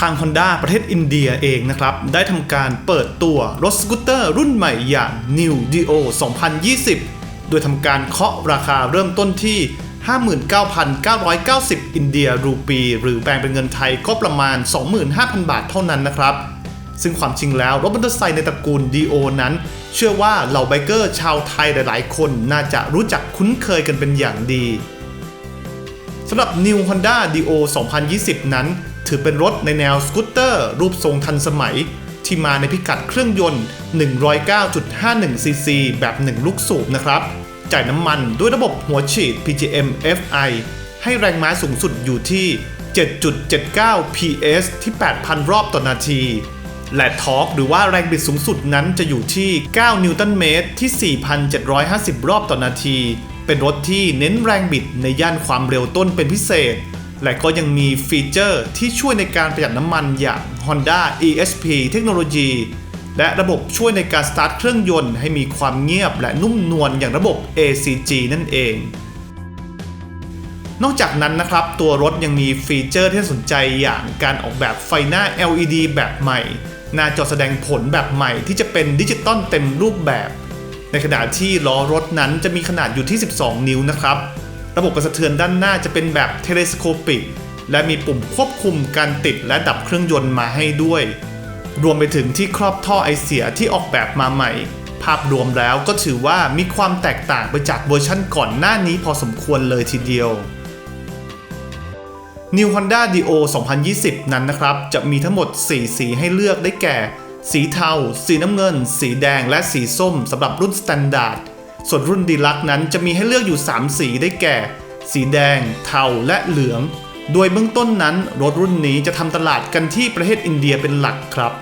ทาง Honda ประเทศอินเดียเองนะครับ ได้ทำการเปิดตัวรถสกูตเตอร์รุ่นใหม่อย่าง New Dio 2020 โดยทำการเคาะราคาเริ่มต้นที่ 59,990 อินเดียรูปี หรือแปลงเป็นเงินไทยก็ประมาณ 25,000 บาทเท่านั้นนะครับ ซึ่งความจริงแล้วรถมอเตอร์ไซค์ในตระกูล Dio นั้น เชื่อว่าเหล่าไบเกอร์ชาวไทยหลายๆ คนน่าจะรู้จักคุ้นเคยกันเป็นอย่างดีสำหรับ New Honda Dio 2020 นั้น ถือเป็นรถในแนวสกูตเตอร์ รูปทรงทันสมัย ที่มาในพิกัดเครื่องยนต์ 109.51 ซีซีแบบ 1 ลูกสูบนะครับ จ่ายน้ำมันด้วยระบบหัวฉีด PGM FI ให้แรงม้าสูงสุดอยู่ที่ 7.79 PS ที่ 8,000 รอบต่อนาที และทอร์กหรือว่าแรงบิดสูงสุดนั้นจะอยู่ที่ 9 นิวตันเมตรที่ 4,750 รอบต่อนาที เป็นรถที่เน้นแรงบิดในย่านความเร็วต้นเป็นพิเศษ และก็ยังมีฟีเจอร์ที่ช่วยในการประหยัดน้ำมันอย่าง Honda ESP เทคโนโลยีและระบบช่วยในการสตาร์ทเครื่องยนต์ให้มีความเงียบและนุ่มนวลอย่างระบบ ACG นั่นเอง นอกจากนั้นนะครับ ตัวรถยังมีฟีเจอร์ที่น่าสนใจอย่างการออกแบบไฟหน้า LED แบบใหม่ หน้าจอแสดงผลแบบใหม่ที่จะเป็นดิจิตอลเต็มรูปแบบ ในขณะที่ล้อรถนั้นจะมีขนาดอยู่ที่ 12 นิ้วนะครับ ระบบกระสะเทือนด้านหน้าจะเป็นแบบเทเลสโคปิก และมีปุ่มควบคุมการติดและดับเครื่องยนต์มาให้ด้วย รวมไปถึงที่ครอบท่อไอเสียที่ออกแบบมาใหม่ ภาพรวมแล้วก็ถือว่ามีความแตกต่างไปจากเวอร์ชั่นก่อนหน้านี้พอสมควรเลยทีเดียว New Honda Dio 2020 นั้นนะครับ จะมีทั้งหมด 4 สีให้เลือกได้แก่ สีเทา สีน้ำเงิน สีแดง และสีส้มสำหรับรุ่น Standard ส่วนรุ่นดีลักนั้นจะมีให้เลือกอยู่ 3 สีได้แก่ สีแดง เทาและเหลือง โดยเบื้องต้นนั้นรถรุ่นนี้จะทำตลาดกันที่ประเทศอินเดียเป็นหลักครับ